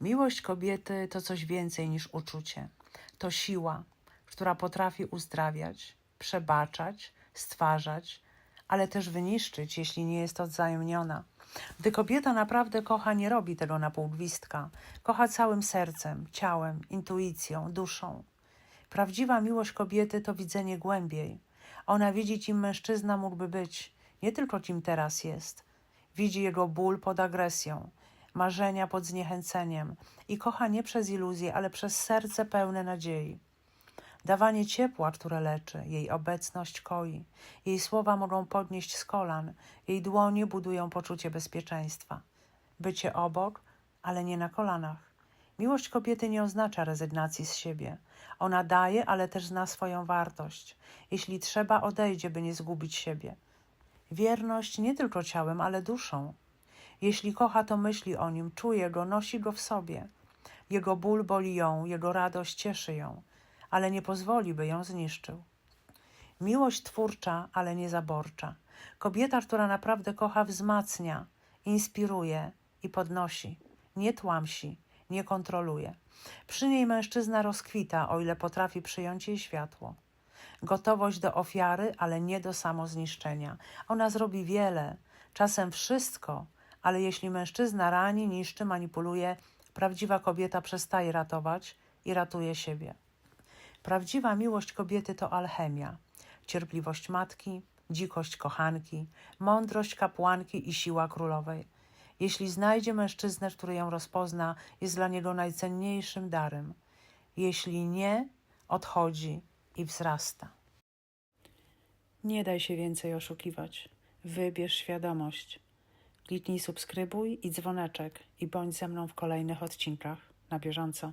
Miłość kobiety to coś więcej niż uczucie. To siła, która potrafi uzdrawiać, przebaczać, stwarzać, ale też wyniszczyć, jeśli nie jest odwzajemniona. Gdy kobieta naprawdę kocha, nie robi tego na pół gwizdka. Kocha całym sercem, ciałem, intuicją, duszą. Prawdziwa miłość kobiety to widzenie głębiej. Ona widzi, kim mężczyzna mógłby być, nie tylko kim teraz jest. Widzi jego ból pod agresją, marzenia pod zniechęceniem i kocha nie przez iluzję, ale przez serce pełne nadziei. Dawanie ciepła, które leczy, jej obecność koi, jej słowa mogą podnieść z kolan, jej dłonie budują poczucie bezpieczeństwa. Bycie obok, ale nie na kolanach. Miłość kobiety nie oznacza rezygnacji z siebie. Ona daje, ale też zna swoją wartość. Jeśli trzeba, odejdzie, by nie zgubić siebie. Wierność nie tylko ciałem, ale duszą. Jeśli kocha, to myśli o nim, czuje go, nosi go w sobie. Jego ból boli ją, jego radość cieszy ją, ale nie pozwoli, by ją zniszczył. Miłość twórcza, ale nie zaborcza. Kobieta, która naprawdę kocha, wzmacnia, inspiruje i podnosi. Nie tłamsi, nie kontroluje. Przy niej mężczyzna rozkwita, o ile potrafi przyjąć jej światło. Gotowość do ofiary, ale nie do samozniszczenia. Ona zrobi wiele, czasem wszystko, ale jeśli mężczyzna rani, niszczy, manipuluje, prawdziwa kobieta przestaje ratować i ratuje siebie. Prawdziwa miłość kobiety to alchemia, cierpliwość matki, dzikość kochanki, mądrość kapłanki i siła królowej. Jeśli znajdzie mężczyznę, który ją rozpozna, jest dla niego najcenniejszym darem. Jeśli nie, odchodzi i wzrasta. Nie daj się więcej oszukiwać. Wybierz świadomość. Kliknij subskrybuj i dzwoneczek i bądź ze mną w kolejnych odcinkach na bieżąco.